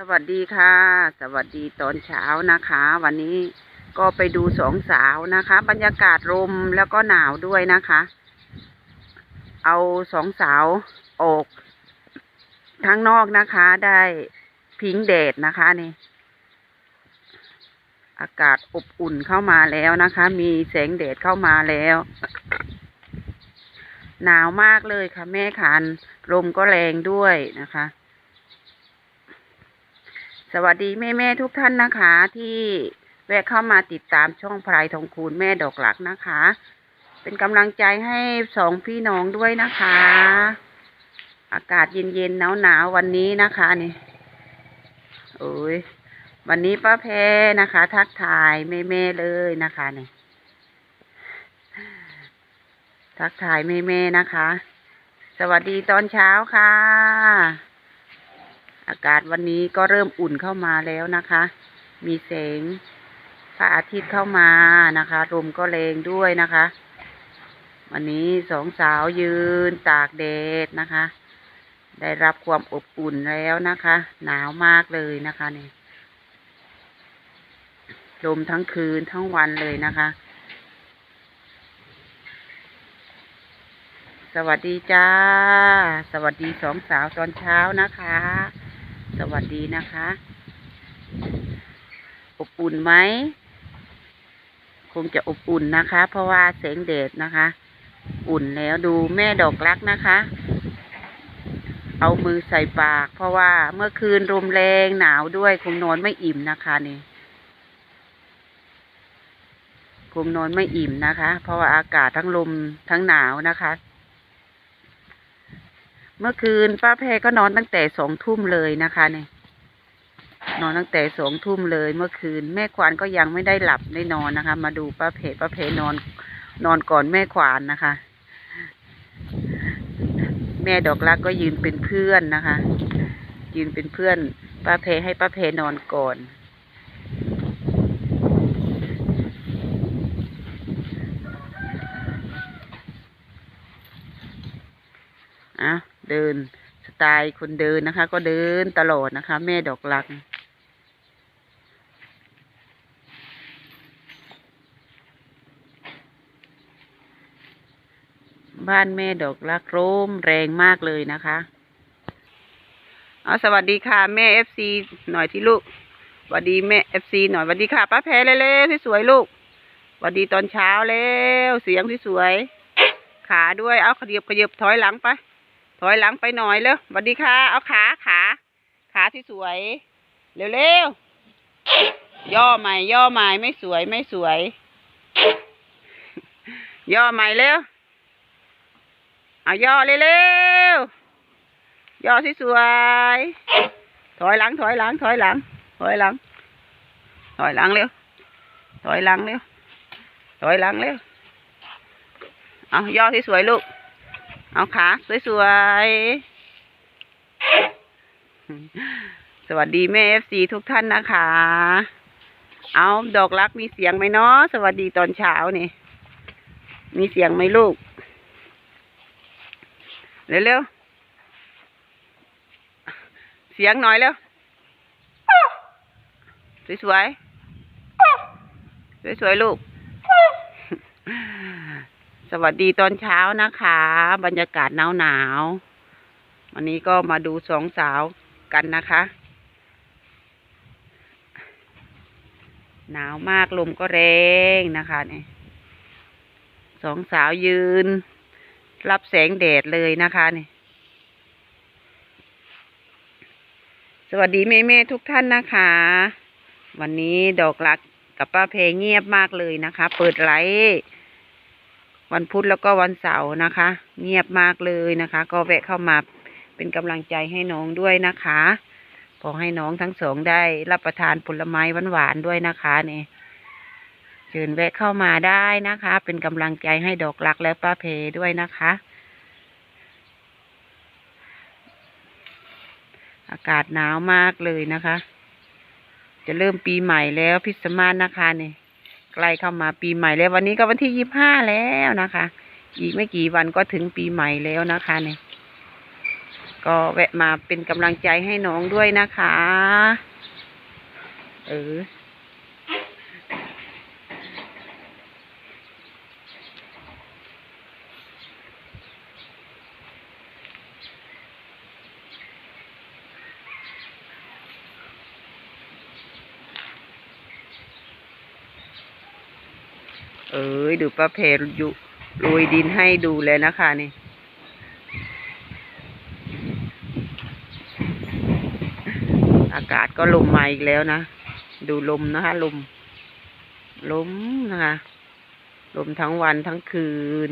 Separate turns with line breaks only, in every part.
สวัสดีค่ะ สวัสดีตอนเช้านะคะ วันนี้ก็ไปดูสองสาวนะคะ บรรยากาศลมแล้วก็หนาวด้วยนะคะ เอาสองสาวออกข้างนอกนะคะได้พิงแดดนะคะนี่ อากาศอบอุ่นเข้ามาแล้วนะคะ มีแสงแดดเข้ามาแล้ว หนาวมากเลยค่ะแม่คันลมก็แรงด้วยนะคะ สวัสดีแม่แม่ทุกท่านนะคะ ที่แวะเข้ามาติดตามช่องพลายทองคูณแม่ดอกหลักนะคะ เป็นกำลังใจให้สองพี่น้องด้วยนะคะ อากาศเย็นๆหนาวๆวันนี้นะคะนี่โอ้ยวันนี้ป้าแพนะคะ ทักทายแม่แม่เลยนะคะนี่ทักทายแม่แม่นะคะ สวัสดีตอนเช้าค่ะ อากาศวันนี้ก็เริ่มอุ่นเข้ามาแล้วนะคะ มีแสงพระอาทิตย์เข้ามานะคะลมก็แรงด้วยนะคะ วันนี้สองสาวยืนตากแดดนะคะ ได้รับความอบอุ่นแล้วนะคะ หนาวมากเลยนะคะนี่ลมทั้งคืนทั้งวันเลยนะคะ สวัสดีจ้า สวัสดีสองสาวตอนเช้านะคะ สวัสดีนะคะ อบอุ่นไหม คงจะอบอุ่นนะคะ เพราะว่าแสงแดดนะคะ อุ่นแล้วดูแม่ดอกรักนะคะ เอามือใส่ปาก เพราะว่าเมื่อคืนลมแรงหนาวด้วย คงนอนไม่อิ่มนะคะนี่คงนอนไม่อิ่มนะคะ เพราะว่าอากาศทั้งลมทั้งหนาวนะคะ เมื่อคืนป้าแพรก็นอนตั้งแต่สองทุ่มเลยนะคะเนี่ยนอนตั้งแต่สองทุ่มเลยเมื่อคืน แม่ควานก็ยังไม่ได้หลับได้นอนนะคะ มาดูป้าเพป้าเพนอนนอนก่อนแม่ควานนะคะ แม่ดอกรักก็ยืนเป็นเพื่อนนะคะ ยืนเป็นเพื่อนป้าเพให้ป้าเพนอนก่อน อะ เดินสไตล์คนเดินนะคะ ก็เดินตลอดนะคะ แม่ดอกลักบ้านแม่ดอกลักโรมแรงมากเลยนะคะเอาสวัสดีค่ะ แม่เอฟซีหน่อยที่ลูกสวัสดีแม่เอฟซีหน่อยสวัสดีค่ะป้าแพรเร็วๆที่สวยลูกสวัสดีตอนเช้าแล้วเสียงที่สวย ขาด้วยเอาขยับขยับถอยหลังไป ถอยหลังไปหน่อยเร็วสวัสดีค่ะ เอาขาขา ขาที่สวยเร็วเร็วๆ ย่อใหม่ ย่อใหม่ไม่สวยไม่สวย ย่อใหม่เร็ว เอาย่อเร็วเร็วๆ ย่อที่สวย ถอยหลัง ถอยหลัง ถอยหลัง ถอยหลัง ถอยหลังเร็ว ถอยหลังเร็ว ถอยหลังเร็ว เอาย่อที่สวยลูก เอาขาสวยๆ สวัสดีแม่เอฟซีทุกท่านนะคะ เอาดอกรักมีเสียงไหมเนาะสวัสดีตอนเช้านี่ มีเสียงไหมลูก เร็วๆ เสียงหน่อยเร็ว สวยๆ สวยๆ ลูก สวัสดีตอนเช้านะคะ บรรยากาศหนาวหนาววันนี้ก็มาดูสองสาวกันนะคะ หนาวมากลมก็แรงนะคะเนี่ยสองสาวยืน รับแสงแดดเลยนะคะเนี่ยสวัสดีแม่แม่ๆทุกท่านนะคะ วันนี้ดอกรักกับป้าเพเงียบมากเลยนะคะ เปิดไลฟ์ วันพุธแล้วก็วันเสาร์นะคะ เงียบมากเลยนะคะ ก็แวะเข้ามาเป็นกำลังใจให้น้องด้วยนะคะขอให้น้องทั้งสองได้รับประทานผลไม้หวานๆด้วยนะคะเนี่ยเชิญแวะเข้ามาได้นะคะ เป็นกำลังใจให้ดอกรักและป้าเพด้วยนะคะ อากาศหนาวมากเลยนะคะ จะเริ่มปีใหม่แล้วพิสมาสนะคะเนี่ย ใกล้เข้ามาปีใหม่แล้ววันนี้ก็วันที่ยี่ห้าแล้วนะคะ อีกไม่กี่วันก็ถึงปีใหม่แล้วนะคะเนี่ย ก็แวะมาเป็นกำลังใจให้น้องด้วยนะคะ เออ ยดูประเพรยุโรยดินให้ดูเลยนะคะนี่อากาศก็ลมมาอีกแล้วนะ ดูลมนะคะ ลม ลมนะคะ ลมทั้งวันทั้งคืน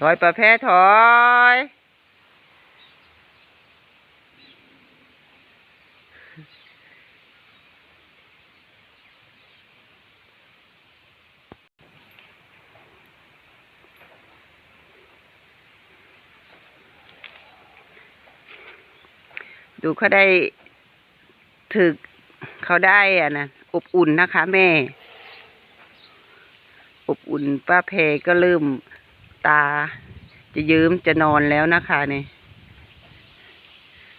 ถอยประเภทถอยดูเขาได้ถึกเขาได้อะนะอบอุ่นนะคะ แม่ อบอุ่นป้าเพก็เริ่ม ตา จะยืมจะนอนแล้วนะคะเนี่ย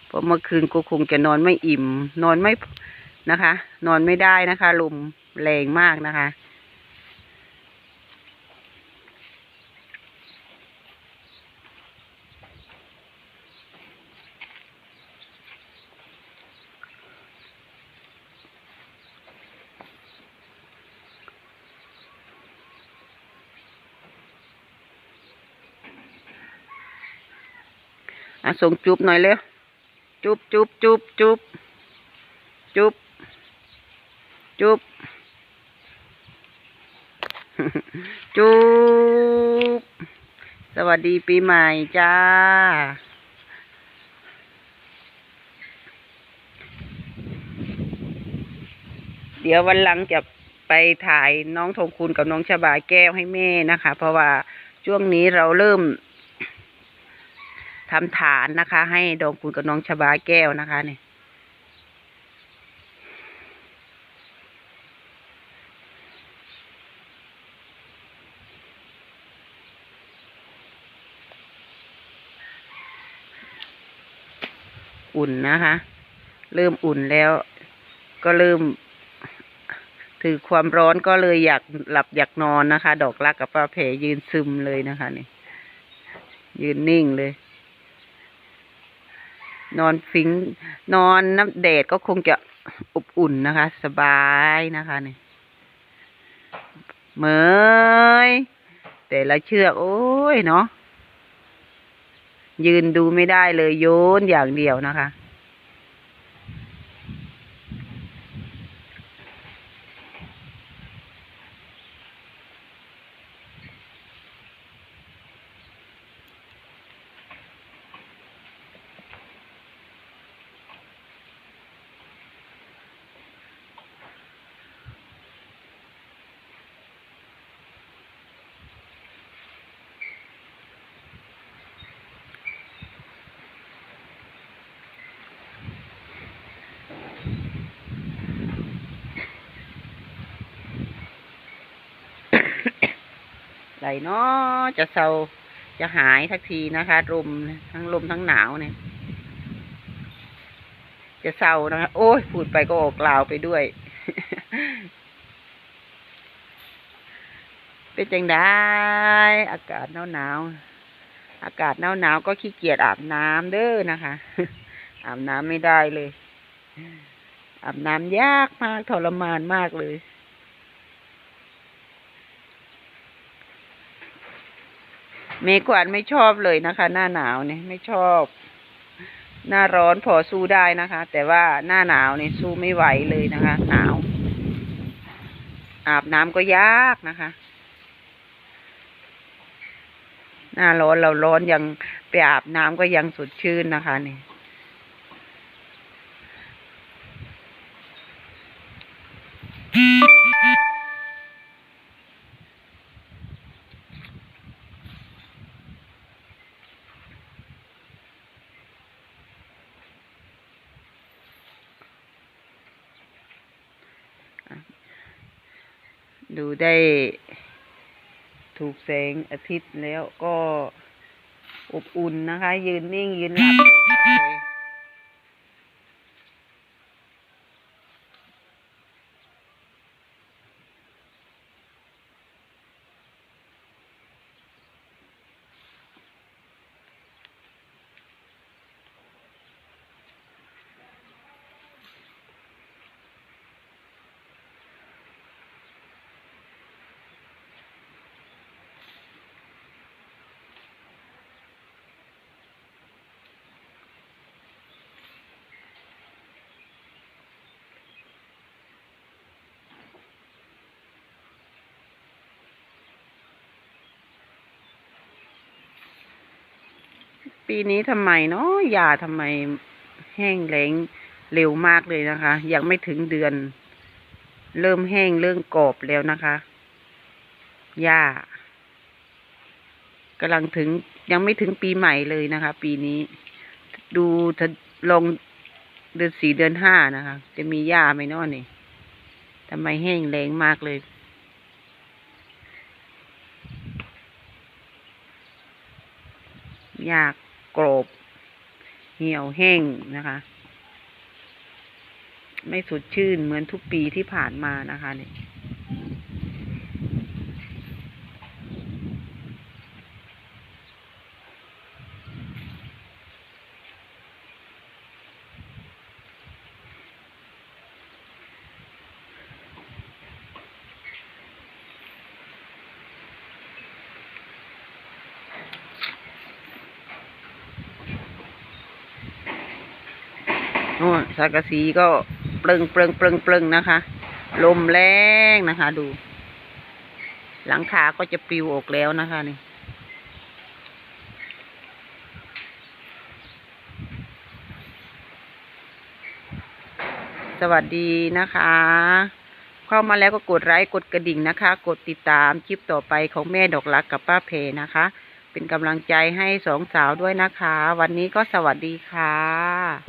เพราะเมื่อคืนก็คงจะนอนไม่อิ่ม นอนไม่นะคะ นอนไม่ได้นะคะ ลมแรงมากนะคะ อะส่งจุบหน่อยเร็วจุบจุบจุบจุบจุบจุบจุบสวัสดีปีใหม่จ้า เดี๋ยววันหลังจะไปถ่ายน้องทงคุณกับน้องชบาแก้วให้แม่นะคะ เพราะว่าช่วงนี้เราเริ่ม ทำฐานนะคะ ให้ดองคุณกับน้องชบาแก้วนะคะเนี่ยอุ่นนะคะ เริ่มอุ่นแล้วก็เริ่ม ถือความร้อนก็เลยอยากหลับอยากนอนนะคะ ดอกรักกับป้าเพยืนซึมเลยนะคะนี่ยืนนิ่งเลย นอนฟิงนอนน้ำแดดก็คงจะอบอุ่นนะคะ สบายนะคะนี่เหมยแต่ละเชือกโอ้ยเนาะยืนดูไม่ได้เลยโยนอย่างเดียวนะคะ ไหลเนาะจะเศร้าจะหายทักทีนะคะลมทั้งลมทั้งหนาวเนี่ย จะเศร้านะคะโอ้ยพูดไปก็ออกลาวไปด้วย เป็นจังได้อากาศหนาวหนาวอากาศหนาวหนาวก็ขี้เกียจอาบน้ำเด้อนะคะ อาบน้ำไม่ได้เลย อาบน้ำยากมากทรมานมากเลย เมกวาดไม่ชอบเลยนะคะ หน้าหนาวเนี่ยไม่ชอบ หน้าร้อนพอสู้ได้นะคะ แต่ว่าหน้าหนาวเนี่ยสู้ไม่ไหวเลยนะคะ หนาว อาบน้ำก็ยากนะคะ หน้าร้อนเราร้อนยังไปอาบน้ำก็ยังสดชื่นนะคะนี่ ดูได้ถูกแสงอาทิตย์แล้วก็อบอุ่นนะคะ ยืนนิ่งยืนหลับเลยครับเลย ปีนี้ทำไมเนาะยาทำไมแห้งแล้งเร็วมากเลยนะคะ ยังไม่ถึงเดือน เริ่มแห้งเริ่มกรอบแล้วนะคะหญ้ากำลังถึงยังไม่ถึงปีใหม่เลยนะคะ ปีนี้ ดูถ้าลงเดือนสี่เดือนห้านะคะ จะมีหญ้าไหมเนาะนี่ทำไมแห้งแล้งมากเลยยาก กรบเหี่ยวแห้งนะคะ ไม่สดชื่นเหมือนทุกปีที่ผ่านมานะคะเนี่ย โอ้สังกะสีก็เปลึงเปลึงเปลึงเปลึงนะคะ ลมแรงนะคะ ดู หลังคาก็จะปลิวออกแล้วนะคะนี่สวัสดีนะคะ เข้ามาแล้วก็กดไลค์กดกระดิ่งนะคะ กดติดตามคลิปต่อไปของแม่ดอกรักกับป้าเพนะคะ เป็นกำลังใจให้สองสาวด้วยนะคะ วันนี้ก็สวัสดีค่ะ